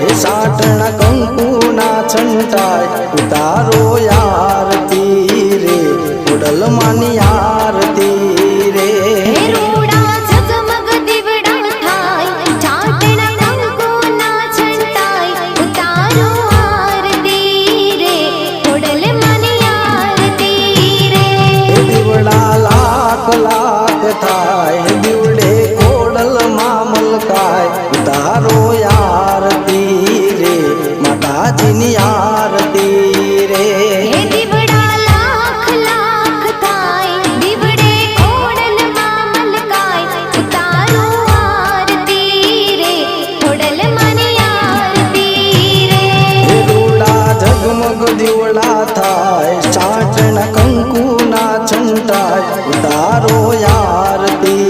થાય સાટણ કંકુ ના છંટાય ઉતારો માતાજીની આરતી રે. દિવડા થાય સાચણ કંકુના છંટાય ઉતારો આરતી